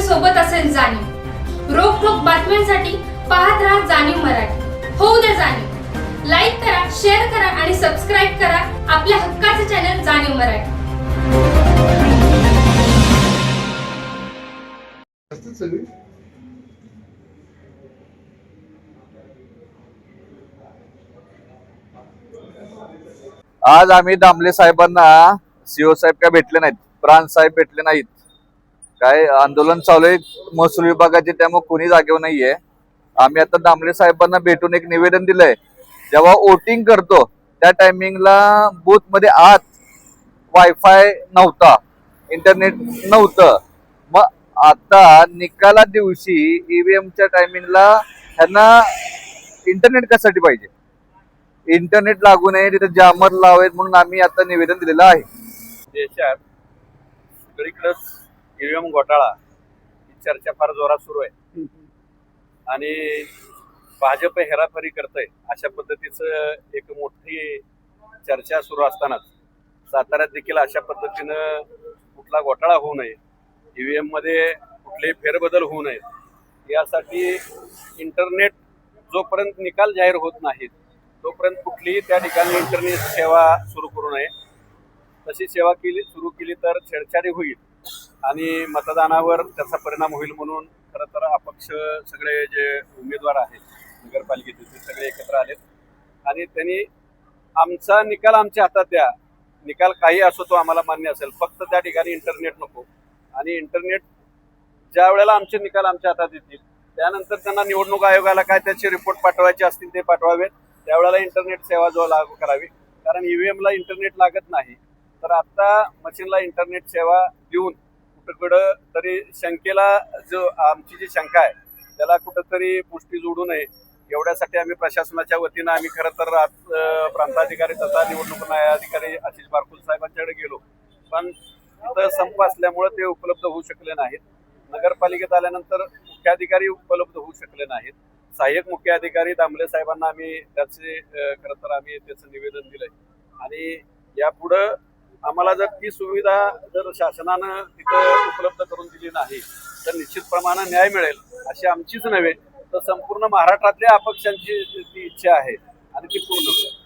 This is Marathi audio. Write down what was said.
सोबत असेल जाणीव. रोखोक बातम्यांसाठी पाहत राहा जाणीव मराठी. होऊ द्या जाणीव. लाईक करा शेअर करा आणि सबस्क्राईब करा आपल्या हक्काचे चॅनल जाणीव मराठी. सगळी. आज आम्ही दामले साहेबांना सीओ साहेब काय भेटले नाहीत प्राण साहेब भेटले नाहीत. काय आंदोलन चालू आहे. महसूल विभागाचे त्यामुळे कोणी जागेवर नाहीये. आम्ही आता दामले साहेबांना भेटून एक निवेदन दिलंय. जेव्हा वोटिंग करतो त्या टायमिंगला बूथमध्ये आत वायफाय नव्हता. इंटरनेट नव्हतं. मग आता निकाला दिवशी ईव्हीएमच्या टायमिंगला त्यांना इंटरनेट कशासाठी पाहिजे? इंटरनेट लागू नये तिथे जामर लावेत म्हणून आम्ही आता निवेदन दिलेलं आहे. देशात सगळीकडे ईव्हीएम घोटाळा ही चर्चा फार जोरात सुरू आहे. आणि भाजप हेराफेरी करतंय अशा पद्धतीचं एक मोठी चर्चा सुरू असतानाच साताऱ्यात देखील अशा पद्धतीनं कुठला घोटाळा होऊ नये ईव्हीएममध्ये कुठलेही फेरबदल होऊ नयेत. यासाठी इंटरनेट जोपर्यंत निकाल जाहीर होत नाहीत तोपर्यंत कुठलीही त्या ठिकाणी इंटरनेट सेवा सुरू करू नये. तशी सेवा केली सुरू केली तर छेडछाडी होईल. आणि मतदानावर त्याचा परिणाम होईल म्हणून खरं तर अपक्ष सगळे जे उमेदवार आहेत नगरपालिकेचे ते सगळे एकत्र आलेत. आणि त्यांनी आमचा निकाल आमच्या हातात द्या. निकाल काही असो तो आम्हाला मान्य असेल. फक्त त्या ठिकाणी इंटरनेट नको. आणि इंटरनेट ज्या वेळेला आमचे निकाल आमच्या हातात येतील त्यानंतर त्यांना निवडणूक आयोगाला काय त्याचे रिपोर्ट पाठवायचे असतील ते पाठवावेत. त्यावेळेला इंटरनेट सेवा जो लागू करावी. कारण ईव्हीएमला इंटरनेट लागत नाही. तर आत्ता मशीनला इंटरनेट सेवा देऊन कुठं तरी शंकेला जो आमची जी शंका आहे त्याला कुठंतरी पुष्टी जोडू नये. एवढ्यासाठी आम्ही प्रशासनाच्या वतीनं आम्ही खरं तर प्रांताधिकारी तथा निवडणूक न्यायाधिकारी आशिष बारकुल साहेबांच्याकडे गेलो. पण तिथं संप असल्यामुळे ते उपलब्ध होऊ शकले नाहीत. नगरपालिकेत आल्यानंतर मुख्याधिकारी उपलब्ध होऊ शकले नाहीत. सहाय्यक मुख्याधिकारी दामले साहेबांना आम्ही त्याचे खरं तर आम्ही त्याचं निवेदन दिलंय. आणि यापुढं आम्हाला जर ती सुविधा जर शासनानं तिथं उपलब्ध करून दिली नाही तर निश्चित प्रमाणात न्याय मिळेल अशी आमचीच नव्हे तर संपूर्ण महाराष्ट्रातल्या अपक्षांची ती इच्छा आहे आणि ती पूर्ण होईल.